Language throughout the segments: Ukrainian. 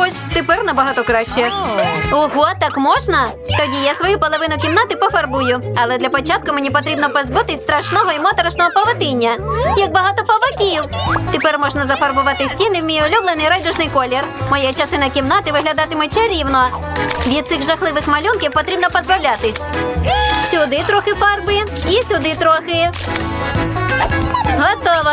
Ось тепер набагато краще. Ого, так можна? Тоді я свою половину кімнати пофарбую. Але для початку мені потрібно позбутись страшного і моторошного павутиння. Як багато павуків. Тепер можна зафарбувати стіни в мій улюблений райдужний колір. Моя частина кімнати виглядатиме чарівно. Від цих жахливих малюнків потрібно позбавлятись. Сюди трохи фарби і сюди трохи. Готово.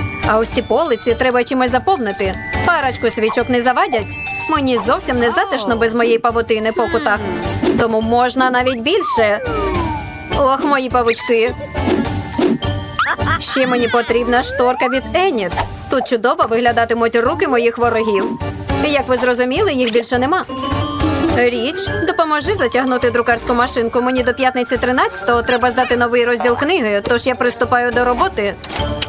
А ось ці полиці треба чимось заповнити. Парочку свічок не завадять. Мені зовсім не затишно без моєї павутини по кутах. Тому можна навіть більше. Ох, мої павучки. Ще мені потрібна шторка від Еніт. Тут чудово виглядатимуть руки моїх ворогів. Як ви зрозуміли, їх більше нема. Річ, допоможи затягнути друкарську машинку. Мені до п'ятниці 13-го треба здати новий розділ книги, тож я приступаю до роботи.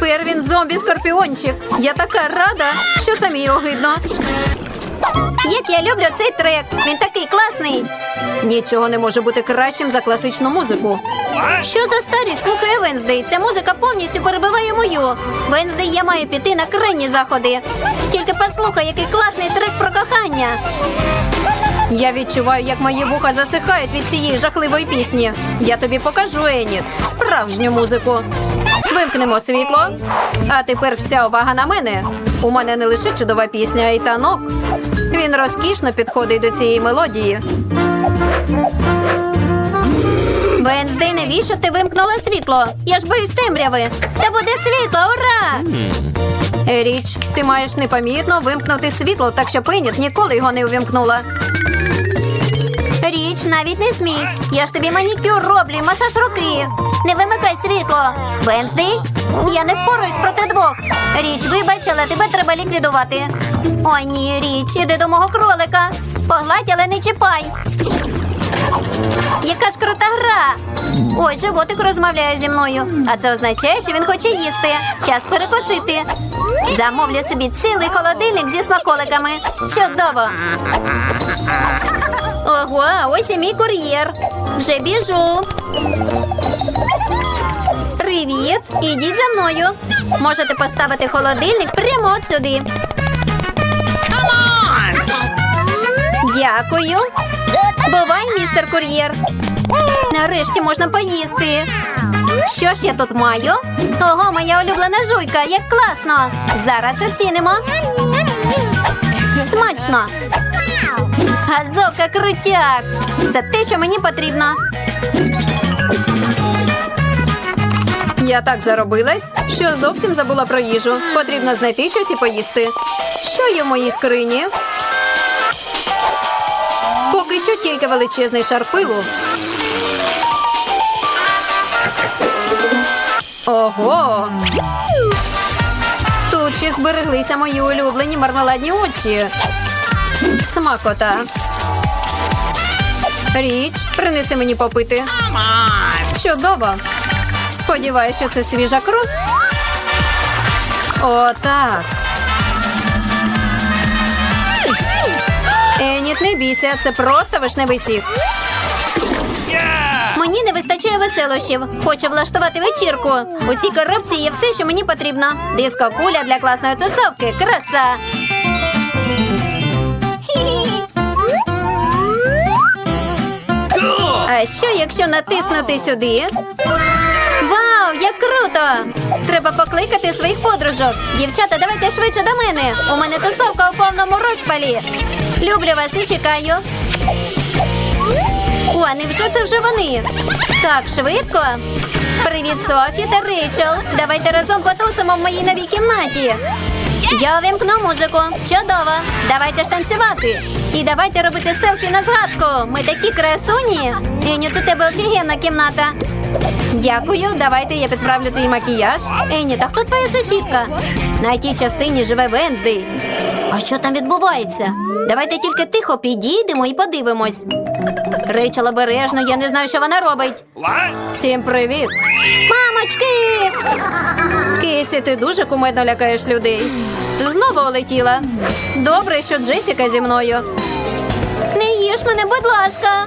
Тепер він зомбі-скорпіончик. Я така рада, що самі огидно. Як я люблю цей трек, він такий класний. Нічого не може бути кращим за класичну музику. Що за старість слухає Венздей, ця музика повністю перебиває мою. Венздей, я маю піти на крайні заходи. Тільки послухай, який класний трек про кохання. Я відчуваю, як мої вуха засихають від цієї жахливої пісні. Я тобі покажу, Еніт, справжню музику. Вимкнемо світло. А тепер вся увага на мене. У мене не лише чудова пісня, а й танок. Він розкішно підходить до цієї мелодії. Венздей, навіщо ти вимкнула світло? Я ж боюсь темряви. Та буде світло, ура! Річ, ти маєш непомітно вимкнути світло, так що Пеніт ніколи його не увімкнула. Річ, навіть не смій. Я ж тобі манікюр роблю і масаж руки. Не вимикай світло. Венздей, я не впораюсь проти двох. Річ, вибач, але тебе треба ліквідувати. Ой, ні, річ, іди до мого кролика. Погладь, але не чіпай. Яка ж крута гра! Ой, животик розмовляє зі мною. А це означає, що він хоче їсти. Час перекусити. Замовлю собі цілий холодильник зі смаколиками. Чудово! Ого, ось і мій кур'єр. Вже біжу. Привіт! Ідіть за мною. Можете поставити холодильник прямо от сюди. Дякую. Бувай, містер кур'єр. Нарешті можна поїсти. Що ж я тут маю? Ого, моя улюблена жуйка, як класно! Зараз оцінимо. Смачно. Газовка крутяк. Це те, що мені потрібно. Я так заробилась, що зовсім забула про їжу. Потрібно знайти щось і поїсти. Що є в моїй скрині? Поки що тільки величезний шар пилу. Ого! Тут ще збереглися мої улюблені мармеладні очі. Смакота. Річ, принеси мені попити. Чудово. Сподіваюся, що це свіжа кров. О, так. Еніт, не бійся, це просто вишневий сік. Мені не вистачає веселощів. Хочу влаштувати вечірку. У цій коробці є все, що мені потрібно. Диско куля для класної тусовки. Краса. А що, якщо натиснути сюди? Вау, як круто! Треба покликати своїх подружок. Дівчата, давайте швидше до мене. У мене тусовка у повному розпалі. Люблю вас і чекаю. О, невже це вже вони? Так, швидко. Привіт, Софі та Рейчел. Давайте разом потусимо в моїй новій кімнаті. Я увімкну музику. Чудово. Давайте ж танцювати. І давайте робити селфі на згадку. Ми такі красуні. Еню, у тебе офігенна кімната. Дякую, давайте я підправлю твій макіяж. Ені, та хто твоя сусідка? На тій частині живе Венздей. А що там відбувається? Давайте тільки тихо підійдемо і подивимось. Рейчел обережно, я не знаю, що вона робить. Всім привіт! Мамочки! Кейсі, ти дуже кумедно лякаєш людей. Знову улетіла. Добре, що Джесіка зі мною. Не їж мене, будь ласка.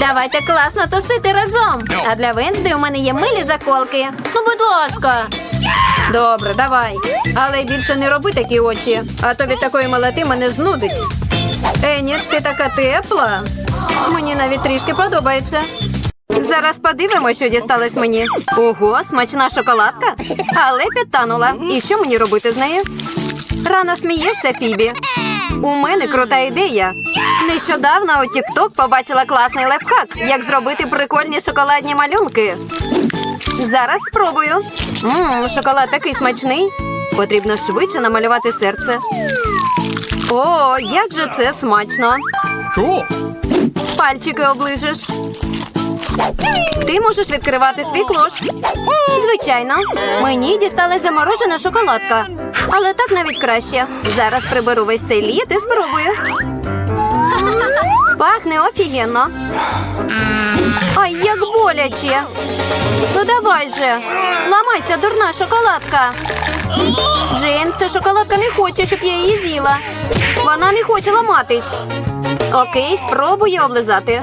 Давайте класно тусити разом. А для Венсди у мене є милі заколки. Ну, будь ласка. Добре, давай. Але більше не роби такі очі, а то від такої милоти мене знудить. Ені, ти така тепла. Мені навіть трішки подобається. Зараз подивимося, що дісталось мені. Ого, смачна шоколадка. Але підтанула. І що мені робити з нею? Рано смієшся, Фібі. У мене крута ідея. Нещодавно у TikTok побачила класний лайфхак, як зробити прикольні шоколадні малюнки. Зараз спробую. Мм, шоколад такий смачний. Потрібно швидше намалювати серце. О, як же це смачно! Cool. Пальчики оближеш. Ти можеш відкривати свій клош. Звичайно, мені дісталась заморожена шоколадка. Але так навіть краще. Зараз приберу весь цей лід і спробую. Пахне офігенно. Ай, як боляче. Ну давай же. Ламайся, дурна шоколадка. Джейн, ця шоколадка не хоче, щоб я її з'їла. Вона не хоче ламатись. Окей, спробую облизати.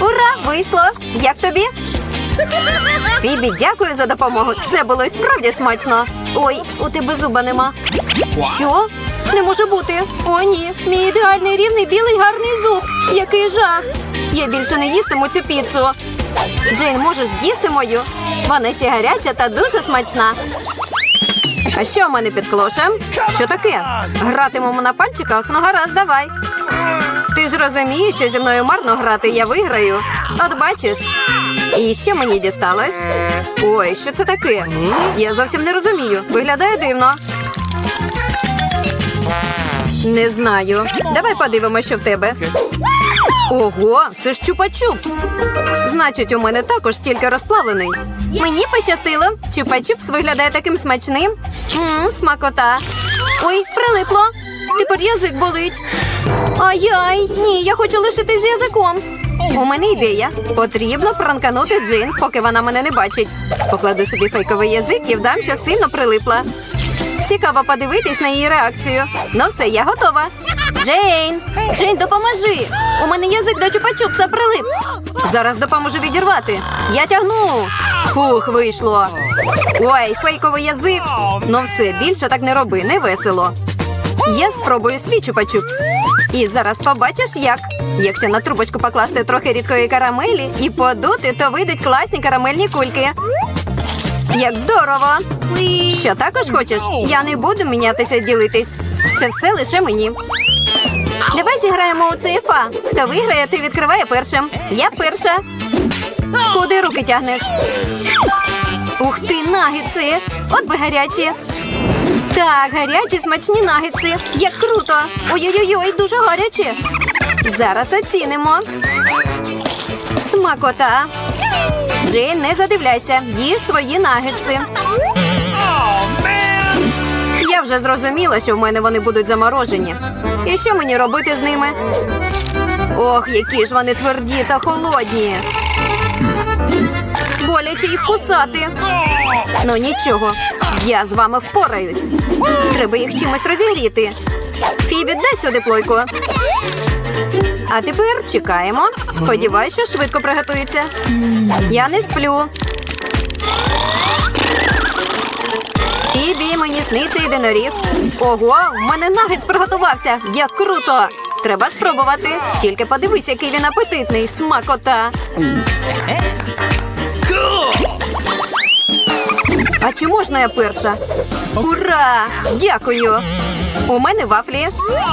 Ура! Вийшло! Як тобі? Фібі, дякую за допомогу. Це було справді смачно. Ой, у тебе зуба нема. Що? Не може бути. О, ні. Мій ідеальний рівний білий гарний зуб. Який жах. Я більше не їстиму цю піцу. Джейн, можеш з'їсти мою? Вона ще гаряча та дуже смачна. А що у мене під клошем? Що таке? Гратимемо на пальчиках? Ну гаразд, давай. Ти ж розумієш, що зі мною марно грати, я виграю. От бачиш. І що мені дісталось? Ой, що це таке? Я зовсім не розумію. Виглядає дивно. Не знаю. Давай подивимося, що в тебе. Ого, це ж чупа-чупс. Значить, у мене також тільки розплавлений. Мені пощастило. Чупа-чупс виглядає таким смачним. Мм, смакота. Ой, прилипло. Тепер язик болить. Ай-яй, ні, я хочу лишити з язиком. У мене ідея. Потрібно пранканути Джин, поки вона мене не бачить. Покладу собі фейковий язик і вдам, що сильно прилипла. Цікаво подивитись на її реакцію. Ну все, я готова. Джейн! Джейн, допоможи! У мене язик до чупа-чупса прилип. Зараз допоможу відірвати. Я тягну. Фух, вийшло. Ой, фейковий язик. Ну все, більше так не роби, не весело. Я спробую свій чупа-чупс. І зараз побачиш, як. Якщо на трубочку покласти трохи рідкої карамелі і подути, то вийдуть класні карамельні кульки. Як здорово! Що також хочеш? Я не буду мінятися ділитись. Це все лише мені. Давай зіграємо у ЦФА. Хто виграє, ти відкриває першим. Я перша. Куди руки тягнеш? Ух ти, нагетси! От би гарячі. Так, гарячі смачні нагетси. Як круто! Ой-ой-ой, дуже гарячі. Зараз оцінимо. Смакота. Джейн, не задивляйся, їж свої нагетси. Я вже зрозуміла, що в мене вони будуть заморожені. І що мені робити з ними? Ох, які ж вони тверді та холодні. Боляче їх кусати. Ну нічого, я з вами впораюсь. Треба їх чимось розігріти. Фібі, дай сюди плойку. А тепер чекаємо. Сподіваюсь, що швидко приготується. Я не сплю. Мені сниться. Ого, в мене нагетс приготувався. Як круто! Треба спробувати. Тільки подивись, який він апетитний. Смакота. А чи можна я перша? Ура! Дякую! У мене вафлі.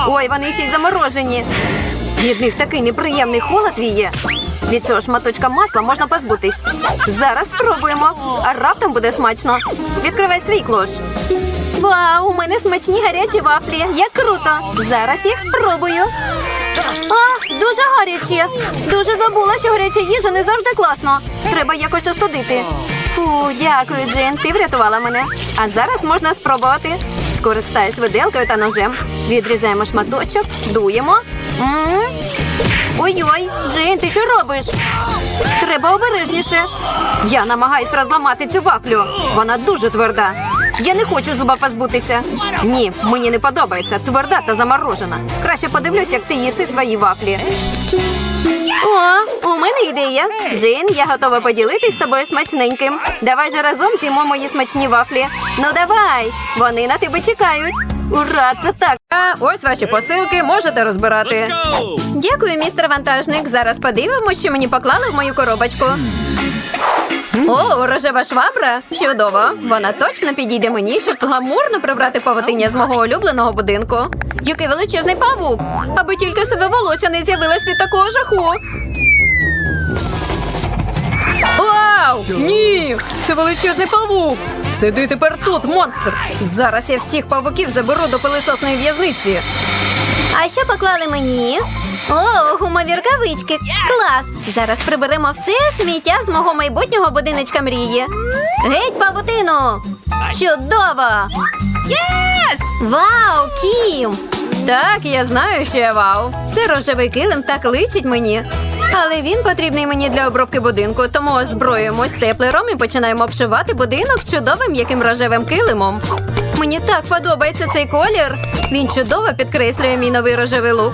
Ой, вони ще й заморожені. Від них такий неприємний холод віє. Від цього шматочка масла можна позбутись. Зараз спробуємо. А раптом буде смачно. Відкривай свій клош. Вау, у мене смачні гарячі вафлі. Як круто! Зараз їх спробую. А, дуже гарячі. Дуже забула, що гаряча їжа не завжди класно. Треба якось остудити. Фу, дякую, Джейн. Ти врятувала мене. А зараз можна спробувати. Скористаюсь виделкою та ножем. Відрізаємо шматочок, дуємо. Ой-ой, Джейн, ти що робиш? Треба обережніше. Я намагаюсь розламати цю вафлю. Вона дуже тверда. Я не хочу зуба позбутися. Ні, мені не подобається. Тверда та заморожена. Краще подивлюсь, як ти їси свої вафлі. О, у мене ідея. Джейн, я готова поділитись з тобою смачненьким. Давай же разом з'їмо мої смачні вафлі. Ну давай, вони на тебе чекають. Ура, це так. А ось ваші посилки можете розбирати. Дякую, містер вантажник. Зараз подивимося, що мені поклали в мою коробочку. О, рожева швабра. Чудово. Вона точно підійде мені, щоб гламурно прибрати павутиння з мого улюбленого будинку. Який величезний павук. Аби тільки себе волосся не з'явилось від такого жаху. Вау! Ні! Це величезний павук! Сиди тепер тут, монстр! Зараз я всіх павуків заберу до пилисосної в'язниці. А що поклали мені? О, гумові рукавички. Клас! Зараз приберемо все сміття з мого майбутнього будиночка мрії. Геть павутину! Чудово! Єс! Вау, Кім! Так, я знаю, що я вау. Це рожевий килим так личить мені. Але він потрібний мені для обробки будинку, тому озброюємось теплером і починаємо обшивати будинок чудовим м'яким рожевим килимом. Мені так подобається цей колір. Він чудово підкреслює мій новий рожевий лук.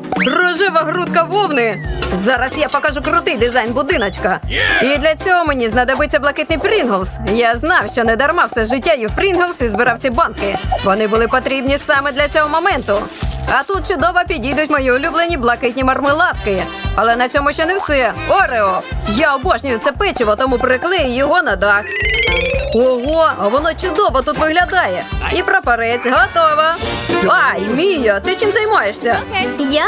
Рожева грудка вовни. Зараз я покажу крутий дизайн будиночка. І для цього мені знадобиться блакитний Прінглс. Я знав, що не дарма все життя їв Прінглс і збирав ці банки. Вони були потрібні саме для цього моменту. А тут чудово підійдуть мої улюблені блакитні мармеладки. Але на цьому ще не все. Орео! Я обожнюю це печиво, тому приклею його на дах. Ого, а воно чудово тут виглядає. І прапорець готово. Ай, Мія, ти чим займаєшся? Я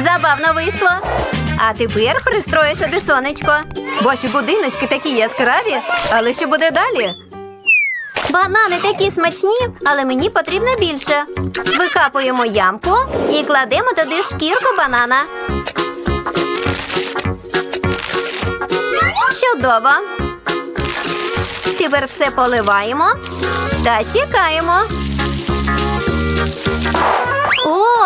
забавно вийшло. А тепер пристрою сюди сонечко. Ваші будиночки такі яскраві, але що буде далі? Банани такі смачні, але мені потрібно більше. Викапуємо ямку і кладемо туди шкірку банана. Чудово. Тепер все поливаємо та чекаємо. О,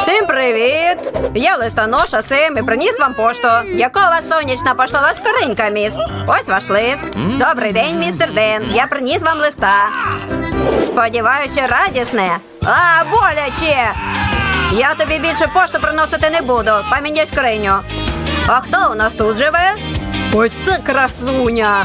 Всім привіт! Я листоноша Сем і приніс вам пошту. Яка у вас сонячна поштова скринька, міс? Ось ваш лист. Добрий день, містер Ден. Я приніс вам листа. Сподіваюся, радісне. А, боляче! Я тобі більше пошту приносити не буду. Поміняй скриню. А хто у нас тут живе? Ось це красуня.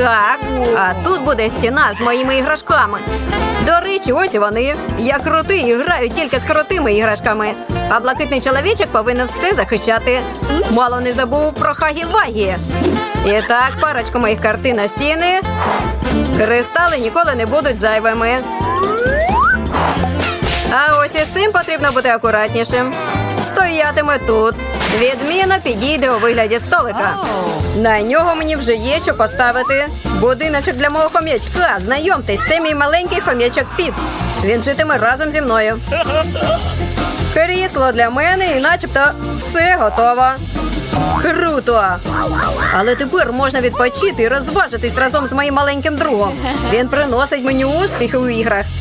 Так, а тут буде стіна з моїми іграшками. До речі, ось вони. Я крутий і граю тільки з крутими іграшками. А блакитний чоловічок повинен все захищати. Мало не забув про хагі-вагі. І так, парочку моїх картин на стіни. Кристали ніколи не будуть зайвими. А ось із цим потрібно бути акуратнішим. Стоятиме тут. Відміна підійде у вигляді столика. На нього мені вже є що поставити. Будиночок для мого хом'ячка. Знайомтесь, це мій маленький хом'ячок Піт. Він житиме разом зі мною. Крісло для мене і начебто все готово. Круто! Але тепер можна відпочити і розважитись разом з моїм маленьким другом. Він приносить мені успіхи у іграх.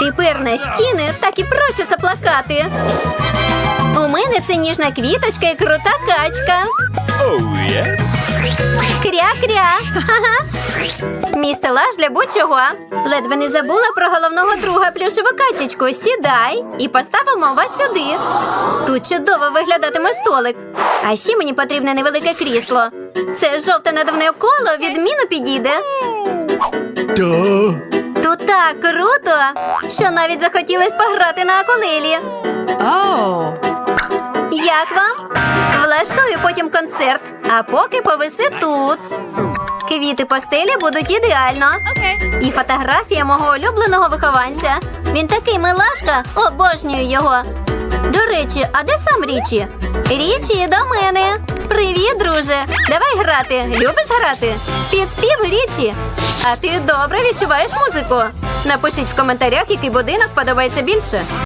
Тепер на стіни так і просяться плакати. У мене це ніжна квіточка і крута качка. Oh, yes. Кря-кря. Мій стелаж для будь-чого. Ледве не забула про головного друга плюшеву качечку. Сідай і поставимо вас сюди. Тут чудово виглядатиме столик. А ще мені потрібне невелике крісло. Це жовте надувне коло відмінно підійде. Тут так круто, що навіть захотілось пограти на акулелі. Oh. Як вам? Влаштую потім концерт, а поки повиси тут. Квіти постелі будуть ідеально. Okay. І фотографія мого улюбленого вихованця. Він такий милашка, обожнюю його. До речі, а де сам Річі? Річі, до мене. Привіт, друже. Давай грати. Любиш грати? Під спів Річі. А ти добре відчуваєш музику? Напишіть в коментарях, який будинок подобається більше.